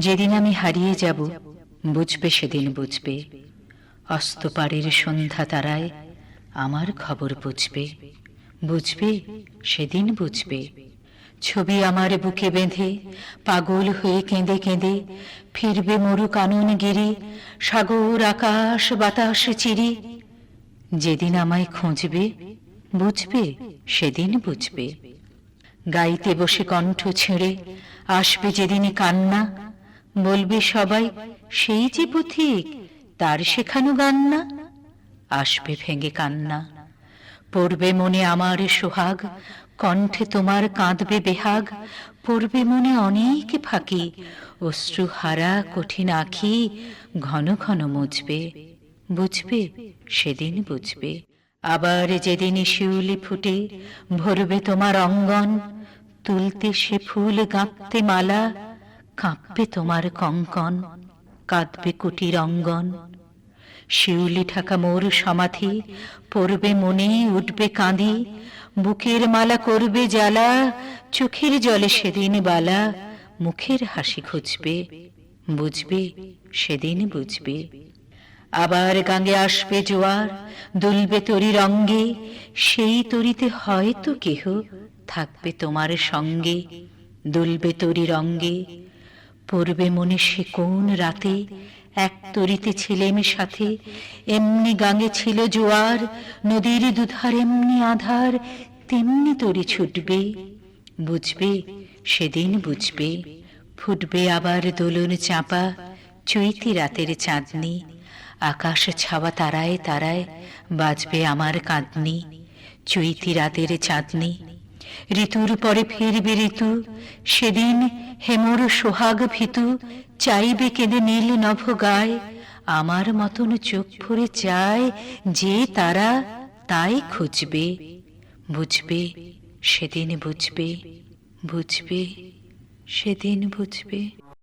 যেদিন আমি হারিয়ে যাব, বুঝবে সেদিন বুঝবে। অস্তপাড়ের সন্ধ্যা তারায় আমার খবর বুঝবে। বুঝবে সেদিন বুঝবে। ছবি আমার বুকে বেঁধে, পাগল হয়ে কেঁদে কেঁদে, ফিরবে মরু কানন গিরি, সাগর, আকাশ, বাতাস, চিরি। যেদিন আমায় খুঁজবে, বুঝবে সেদিন বুঝবে। গাইতে বসে কণ্ঠ ছেড়ে, আসবে যেদিন কান্না বলবে সবাই, সেই যে পথিক, তার শেখানো গান না আসবে ভেঙে কান্না। পড়বে মনে আমার সোহাগ, কণ্ঠে তোমার কাঁদবে বেহাগ। পড়বে মনে অনেক ফাঁকি, অশ্রু হারা কঠিন আঁখি, ঘন ঘন মুছবে। বুঝবে, সেদিন বুঝবে। আবার যেদিন শিউলি ফুটে, ভরবে তোমার অঙ্গন, তুলতে সে ফুল গাঁথতে মালা। কাঁপবে তোমার কঙ্কন, কাঁদবে কুটির অঙ্গন। শিউলি ঠাকা মোর সমাধি, পড়বে মনে, উঠবে কাঁদি বুকের মালা করবে জ্বালা, চোখের জলে সেদিন বালা। মুখের হাসি খুঁজবে, বুঝবে, সেদিন বুঝবে। আবার গাঙ্গে আসবে জোয়ার, দুলবে তরি রঙ্গে। সেই তরিতে হয়তো কেহ থাকবে তোমার সঙ্গে। দুলবে তরি রঙ্গে পড়বে মনে সে কোন রাতে এক তরিতে ছিলেম সাথে, এমনি গাঙ্গে ছিল জোয়ার, নদীর দুধার এমনি আধার, তেমনি তরি ছুটবে, বুঝবে, সেদিন বুঝবে, ফুটবে আবার দোলন চাপা, চৈতি রাতের চাঁদনি, আকাশ ছাওয়া তারায় তারায় বাজবে আমার কাঁদনি, চৈতি রাতের চাঁদনি ঋতুর পরে ফিরবে ঋতু, সেদিন হেমর সোহাগ ভিতু, চাইবে কেঁদে নীল নভ গায়, আমার মতন চোখ ভরে চায় যে তারা তাই খুঁজবে, বুঝবে, সেদিন বুঝবে বুঝবে, সেদিন বুঝবে।